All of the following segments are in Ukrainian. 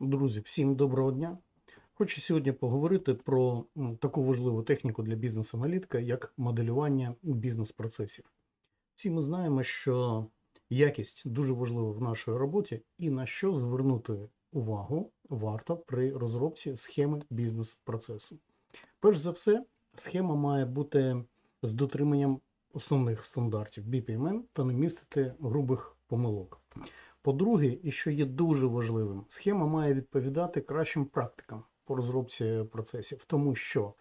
Друзі, всім доброго дня. Хочу сьогодні поговорити про таку важливу техніку для бізнес-аналітика, як моделювання бізнес-процесів. Всі ми знаємо, що якість дуже важлива в нашій роботі і на що звернути увагу варто при розробці схеми бізнес-процесу. Перш за все, схема має бути з дотриманням основних стандартів BPMN та не містити грубих помилок. По-друге, і що є дуже важливим, схема має відповідати кращим практикам по розробці процесів, тому що,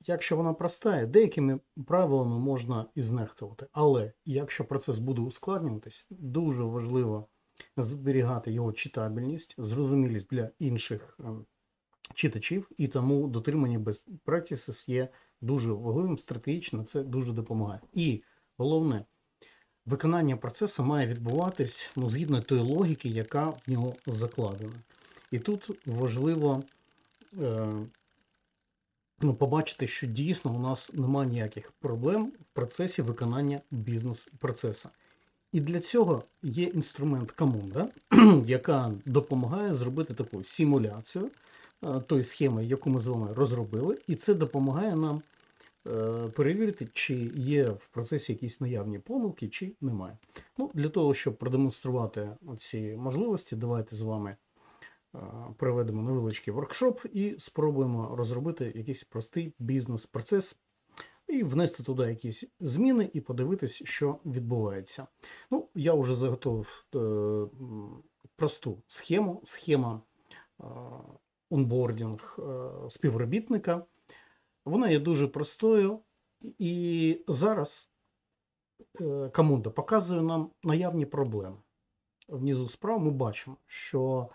якщо вона проста, деякими правилами можна і знехтувати. Але якщо процес буде ускладнюватись, дуже важливо зберігати його читабельність, зрозумілість для інших ем, читачів, і тому дотримання best practices є дуже важливим, стратегічно це дуже допомагає. І головне, виконання процесу має відбуватись ну, згідно тої логіки, яка в нього закладена. І тут важливо е, ну, побачити, що дійсно у нас немає ніяких проблем в процесі виконання бізнес-процесу. І для цього є інструмент команда, яка допомагає зробити таку симуляцію е, тої схеми, яку ми з вами розробили, і це допомагає нам перевірити, чи є в процесі якісь наявні помилки, чи немає. Ну, Для того, щоб продемонструвати ці можливості, давайте з вами е, проведемо невеличкий воркшоп і спробуємо розробити якийсь простий бізнес-процес і внести туди якісь зміни і подивитись, що відбувається. Ну, я вже заготовив е, просту схему, схема е, онбордінг е, співробітника. Вона є дуже простою, і зараз е, команда показує нам наявні проблеми. Внизу справа ми бачимо, що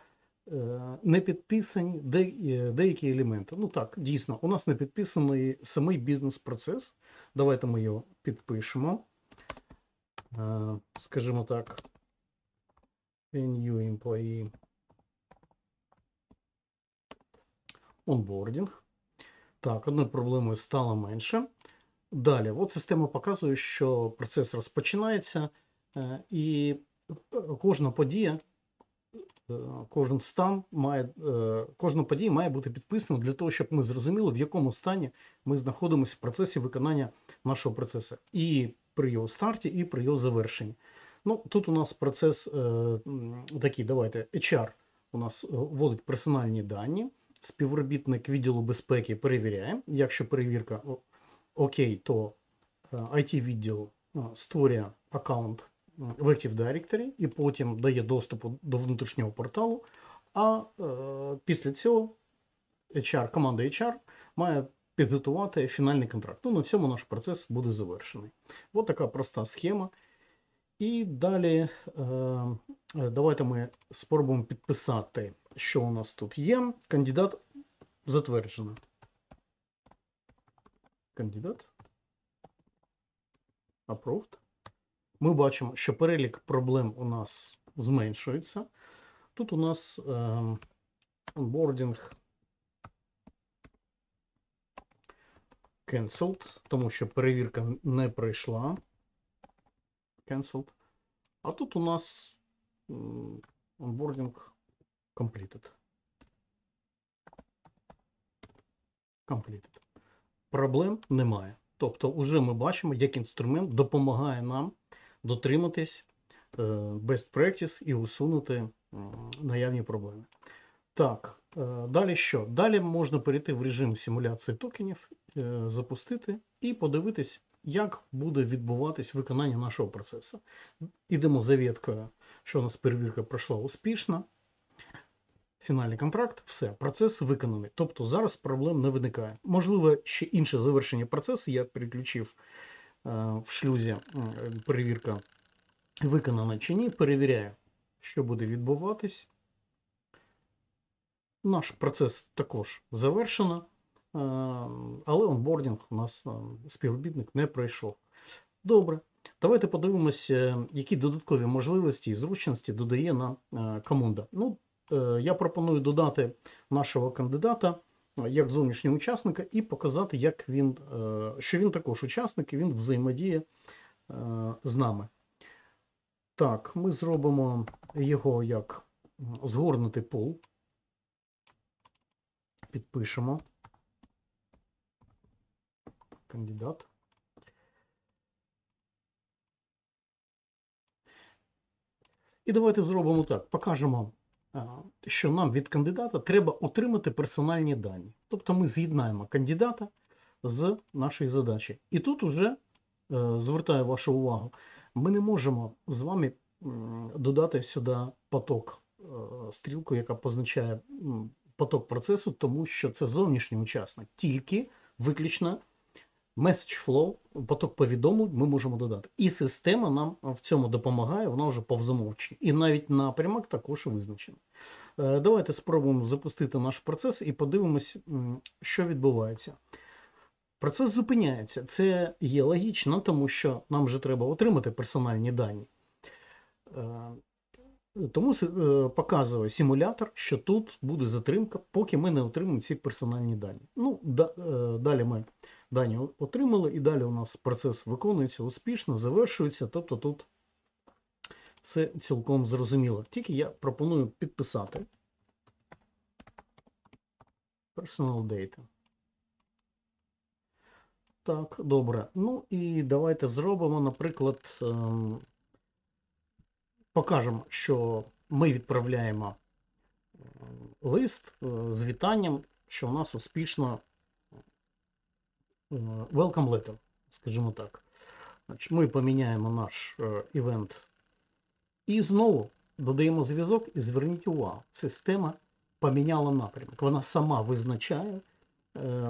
е, не підписані е, деякі елементи. Ну так, дійсно, у нас не підписаний самий бізнес-процес. Давайте ми його підпишемо. Скажімо так, new employee onboarding. Так, одною проблемою стало менше. Далі, от система показує, що процес розпочинається, е, і кожна подія, е, кожен стан має, е, кожна подія має бути підписана для того, щоб ми зрозуміли, в якому стані ми знаходимося в процесі виконання нашого процесу. І при його старті, і при його завершенні. Ну, тут у нас процес такий, давайте, HR у нас вводить персональні дані, співробітник відділу безпеки перевіряє. Якщо перевірка окей, то it відділ е, створює аккаунт в Active Directory і потім дає доступ до внутрішнього порталу. А е, після цього HR, команда HR має підготувати фінальний контракт. Ну, на цьому наш процес буде завершений. Ось така проста схема. І далі е, е, давайте ми спробуємо підписати, що у нас тут є. Кандидат затверджено. Кандидат. Approved. Ми бачимо, що перелік проблем у нас зменшується. Тут у нас е, онбордінг cancelled, тому що перевірка не пройшла. Cancelled. А тут у нас onboarding completed. Completed. Проблем немає. Тобто, вже ми бачимо, як інструмент допомагає нам дотриматись е, best practice і усунути наявні проблеми. Так, е, далі що? Далі можна перейти в режим симуляції токенів, е, запустити і подивитись, як буде відбуватись виконання нашого процесу. Ідемо за веткою, що у нас перевірка пройшла успішно. Фінальний контракт, все, процес виконаний. Тобто зараз проблем не виникає. Можливо, ще інше завершення процесу. Я переключив е, в шлюзі е, перевірка виконана чи ні. Перевіряю, що буде відбуватись. Наш процес також завершено, е, але онбордінг у нас е, співробітник не пройшов. Добре. Давайте подивимося, які додаткові можливості і зручності додає нам е, команда. Ну, я пропоную додати нашого кандидата е, як зовнішнього учасника і показати, як він, е, що він також учасник і він взаємодіє е, з нами. Так, ми зробимо його як згорнутий пол. підпишемо. Кандидат. І давайте зробимо так. Покажемо, що нам від кандидата треба отримати персональні дані. Тобто ми з'єднаємо кандидата з нашої задачі. І тут уже е, звертаю вашу увагу, ми не можемо з вами додати сюди поток, е, стрілку, яка позначає поток процесу, тому що це зовнішній учасник. Тільки виключно message flow, поток повідомлень ми можемо додати. І система нам в цьому допомагає, вона вже по. І навіть напрямок також визначений. Е, Давайте спробуємо запустити наш процес і подивимось, що відбувається. Процес зупиняється. Це є логічно, тому що нам вже треба отримати персональні дані. Е, Тому е, показує симулятор, що тут буде затримка, поки ми не отримаємо ці персональні дані. Ну, да- далі ми дані отримали, і далі у нас процес виконується успішно, завершується. Тобто тут все цілком зрозуміло. Тільки я пропоную підписати Personal Data. Так, добре. Ну і давайте зробимо, наприклад, ем, покажемо, що ми відправляємо ем, лист е, з вітанням, що у нас успішно welcome letter, скажімо так. Значить, ми поміняємо наш івент і знову додаємо зв'язок, і зверніть увагу, система поміняла напрямок. Вона сама визначає, е,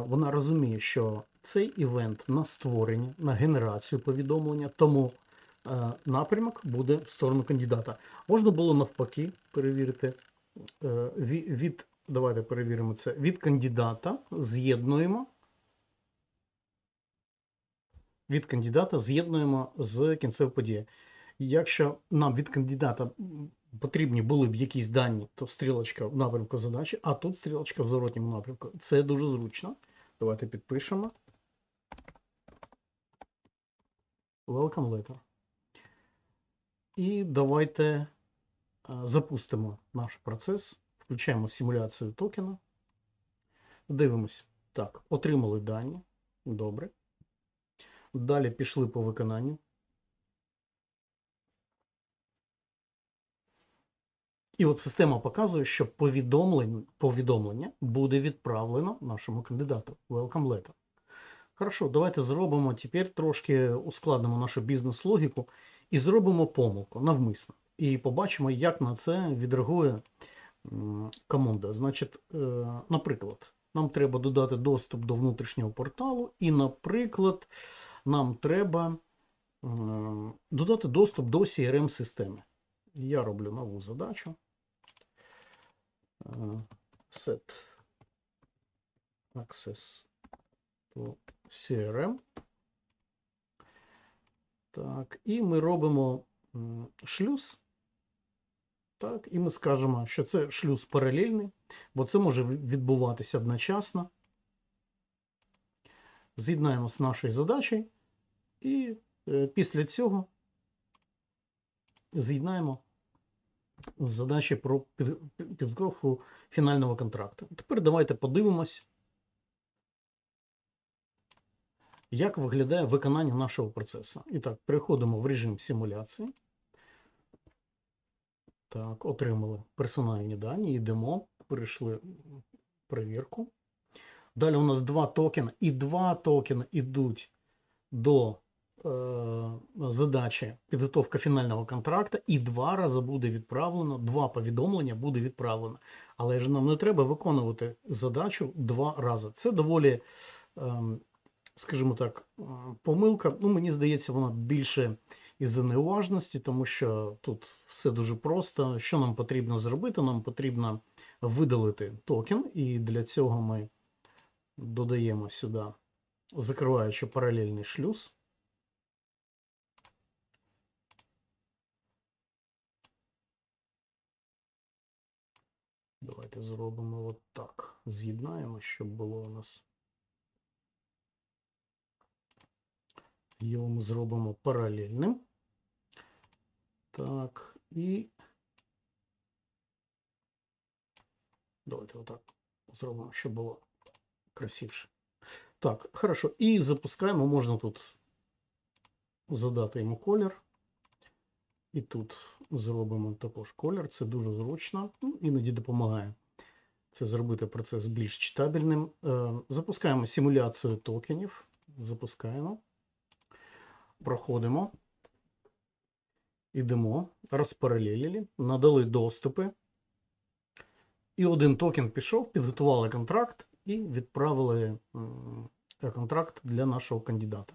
вона розуміє, що цей івент на створення, на генерацію повідомлення, тому е, напрямок буде в сторону кандидата. Можна було навпаки перевірити е, від, давайте перевіримо це, від кандидата з'єднуємо. Від кандидата з'єднуємо з кінцевою подією. Якщо нам від кандидата потрібні були б якісь дані, то стрілочка в напрямку задачі, а тут стрілочка в зворотньому напрямку. Це дуже зручно. Давайте підпишемо. Welcome letter. І давайте е, запустимо наш процес. Включаємо симуляцію токена. Дивимось. Так, отримали дані. Добре. Далі пішли по виконанню. І от система показує, що повідомлень, повідомлення буде відправлено нашому кандидату. Welcome letter. Хорошо, давайте зробимо тепер трошки ускладнимо нашу бізнес-логіку і зробимо помилку навмисно. І побачимо, як на це відреагує команда. Значить, е, наприклад, нам треба додати доступ до внутрішнього порталу, і, наприклад, нам треба е, додати доступ до CRM-системи. Я роблю нову задачу. Е, Set access to CRM. Так, і ми робимо шлюз. Так, і ми скажемо, що це шлюз паралельний, бо це може відбуватися одночасно. З'єднаємо з нашою задачею, і е, після цього з'єднаємо задачі про під- під- підготовку фінального контракту. Тепер давайте подивимось, як виглядає виконання нашого процесу. І так, переходимо в режим симуляції. Так, отримали персональні дані, йдемо, перейшли перевірку. Далі у нас два токени, і два токени йдуть до задачі підготовка фінального контракту, і два рази буде відправлено, два повідомлення буде відправлено. Але ж нам не треба виконувати задачу два рази. Це доволі, ем, скажімо так, е, помилка. Ну, мені здається, вона більше із-за неуважності, тому що тут все дуже просто. Що нам потрібно зробити? Нам потрібно видалити токен, і для цього ми додаємо сюди, закриваючи паралельний шлюз. Давайте зробимо от так. З'єднаємо, щоб було у нас. Його ми зробимо паралельним. Так, і давайте отак зробимо, щоб було красивше. Так, хорошо. І запускаємо. Можна тут задати йому колір. І тут зробимо також колір. Це дуже зручно. Ну, іноді допомагає це зробити процес більш читабельним. Е, Запускаємо симуляцію токенів. Запускаємо. Проходимо. Ідемо, розпаралелили, надали доступи. І один токен пішов, підготували контракт і відправили контракт для нашого кандидата.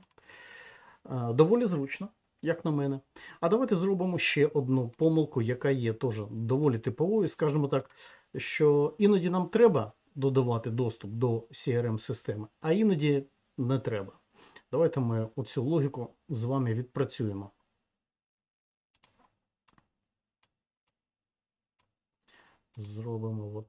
Е, Доволі зручно, як на мене. А давайте зробимо ще одну помилку, яка є теж доволі типовою. Скажімо так, що іноді нам треба додавати доступ до CRM-системи, а іноді не треба. Давайте ми оцю логіку з вами відпрацюємо. Зробимо от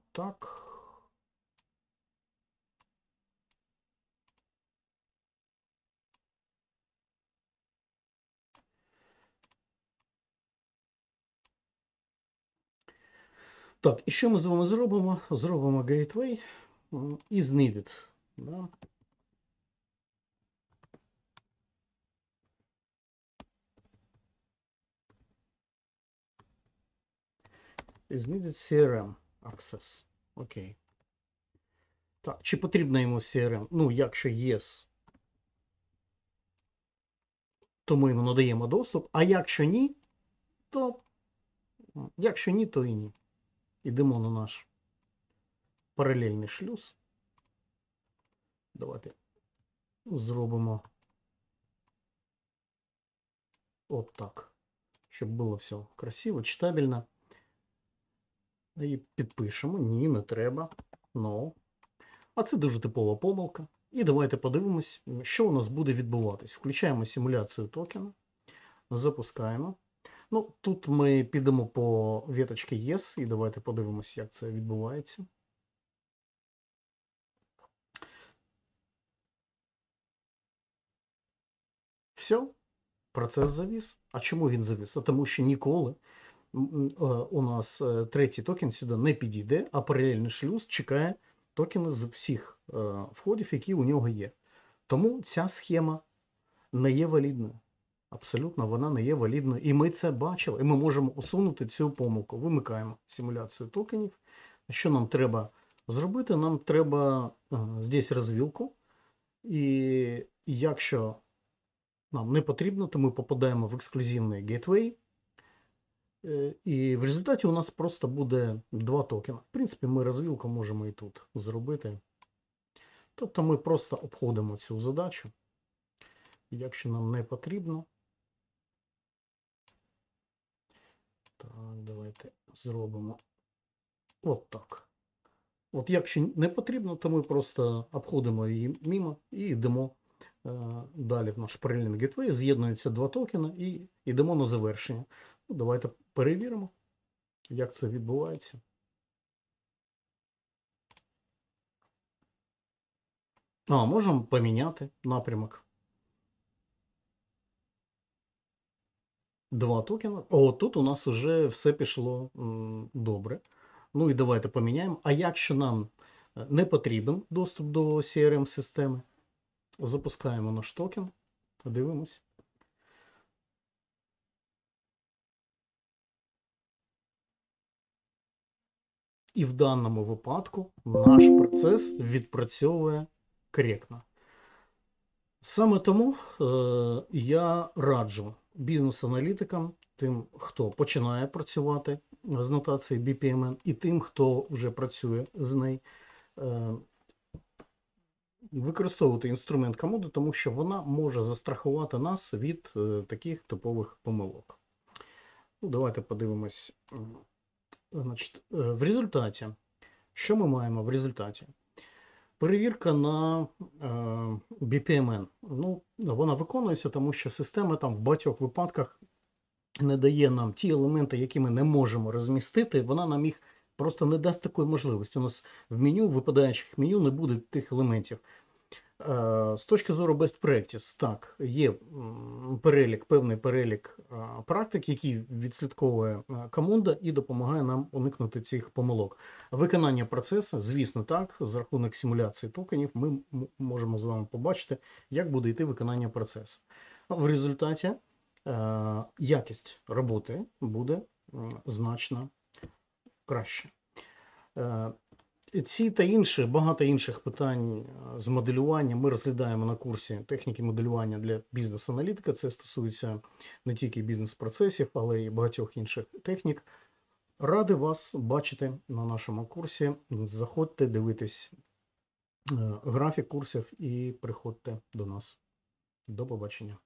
так. І що ми з вами зробимо? Зробимо gateway is needed. Да? Is needed CRM access. Окей. Так, чи потрібно йому CRM? Ну, якщо yes, то ми йому надаємо доступ, а якщо ні, то якщо ні, то і ні. Ідемо на наш паралельний шлюз. Давайте зробимо от так, щоб було все красиво, читабельно. І підпишемо. Ні, не треба. No. А це дуже типова помилка. І давайте подивимось, що у нас буде відбуватись. Включаємо симуляцію токена, запускаємо. Ну, тут ми підемо по віточці Yes, і давайте подивимось, як це відбувається. Все, процес завіс. А чому він завіс? А тому що ніколи е, у нас е, третій токен сюди не підійде, а паралельний шлюз чекає токени з всіх е, входів, які у нього є. Тому ця схема не є валідною. Абсолютно, вона не є валідною. І ми це бачили. І ми можемо усунути цю помилку. Вимикаємо симуляцію токенів. Що нам треба зробити? Нам треба е, здесь розвілку. І якщо нам не потрібно, то ми попадаємо в ексклюзивний гейтвей. Е, І в результаті у нас просто буде два токена. В принципі, ми розвілку можемо і тут зробити. Тобто ми просто обходимо цю задачу. Якщо нам не потрібно. Так, давайте зробимо от так. От якщо не потрібно, то ми просто обходимо її мимо і йдемо е, далі в наш паралельний гетвей. З'єднуються два токени і йдемо на завершення. Ну, давайте перевіримо, як це відбувається. А, можемо поміняти напрямок. Два токена. О, тут у нас вже все пішло добре. Ну і давайте поміняємо. А якщо нам е, не потрібен доступ до CRM-системи, запускаємо наш токен. Дивимось. І в даному випадку наш процес відпрацьовує коректно. Саме тому е, я раджу бізнес-аналітикам, тим, хто починає працювати з нотацією BPMN, і тим, хто вже працює з нею, е, використовувати інструмент комоди, тому що вона може застрахувати нас від е, таких типових помилок. Ну, Давайте подивимось. Значить, е, в результаті, що ми маємо в результаті? Перевірка на е, BPMN. Ну, вона виконується, тому що система там в багатьох випадках не дає нам ті елементи, які ми не можемо розмістити. Вона нам їх просто не дасть такої можливості. У нас в меню, в випадаючих меню, не буде тих елементів. Е, З точки зору best practice, так, є перелік, певний перелік е, практик, які відслідковує е, команда і допомагає нам уникнути цих помилок. Виконання процесу, звісно, так, за рахунок симуляції токенів ми можемо з вами побачити, як буде йти виконання процесу. Ну, В результаті якість роботи буде значно краще. Ці та інші, багато інших питань е, з моделювання ми розглядаємо на курсі техніки моделювання для бізнес-аналітика. Це стосується не тільки бізнес-процесів, але й багатьох інших технік. Радий вас бачити на нашому курсі. Заходьте, дивитесь е, графік курсів і приходьте до нас. До побачення.